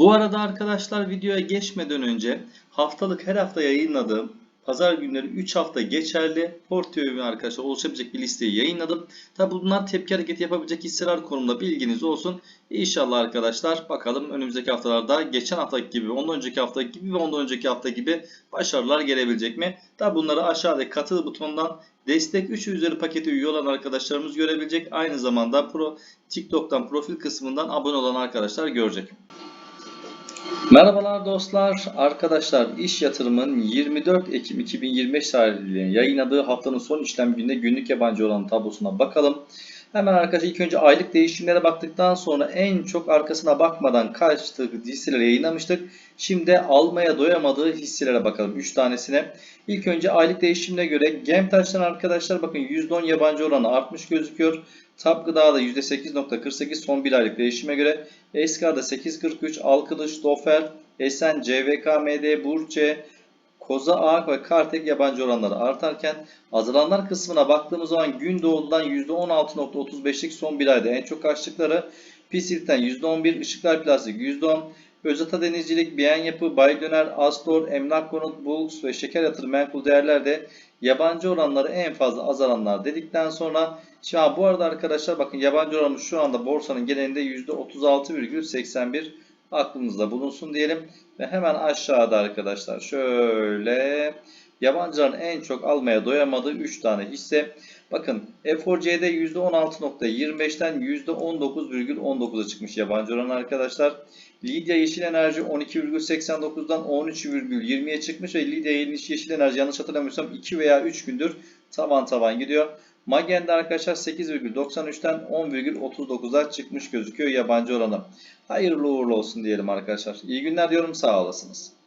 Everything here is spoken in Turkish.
Bu arada arkadaşlar videoya geçmeden önce haftalık her hafta yayınladığım pazar günleri 3 hafta geçerli portföyümün arkadaşlar oluşabilecek bir listeyi yayınladım. Tabi bunlar tepki hareketi yapabilecek hisseler konumunda bilginiz olsun. İnşallah arkadaşlar bakalım önümüzdeki haftalarda geçen haftaki gibi, ondan önceki hafta gibi ve ondan önceki hafta gibi başarılar gelebilecek mi? Tabi bunları aşağıdaki katıl butonundan destek 3 üzeri paketi üye olan arkadaşlarımız görebilecek. Aynı zamanda pro, TikTok'tan profil kısmından abone olan arkadaşlar görecek. Merhabalar dostlar, arkadaşlar İş Yatırım'ın 24 Ekim 2025 tarihli yayınladığı haftanın son işlem gününde günlük yabancı oranı tablosuna bakalım. Hemen arkadaşlar ilk önce aylık değişimlere baktıktan sonra en çok arkasına bakmadan kaçtığı hisseleri yayınlamıştık. Şimdi almaya doyamadığı hisselere bakalım 3 tanesine. İlk önce aylık değişimine göre Gemtaş'tan arkadaşlar bakın %10 yabancı oranı artmış gözüküyor. Tap Gıda'da %8.48 son bir aylık değişime göre. Eskar'da 8.43, Alkılıç, Dofer, Esen, CVKMD, Burçe, Koza Ağak ve Kartek yabancı oranları artarken azalanlar kısmına baktığımız zaman Gündoğdu'dan %16.35'lik son bir ayda en çok kaçtıkları Pisilt'ten %11, Işıklar Plastik %10, Özata Denizcilik, Biyen Yapı, Bay Döner, Astor, Emlak Konut, Bulks ve Şeker Yatırım Menkul Değerler'de yabancı oranları en fazla azalanlar dedikten sonra Şimdi bu arada arkadaşlar bakın yabancı oranımız şu anda borsanın genelinde %36,81 aklınızda bulunsun diyelim. Ve hemen aşağıda arkadaşlar şöyle yabancıların en çok almaya doyamadığı 3 tane hisse. Bakın F4C'de %16.25'ten %19,19'a çıkmış yabancı oran arkadaşlar. Lidya Yeşil Enerji 12,89'dan 13,20'ye çıkmış ve Lidya Yeşil Enerji yanlış hatırlamıyorsam 2 veya 3 gündür tavan tavan gidiyor. Magen'de arkadaşlar 8,93'ten 10,39'a çıkmış gözüküyor yabancı oranı. Hayırlı uğurlu olsun diyelim arkadaşlar. İyi günler diyorum sağ olasınız.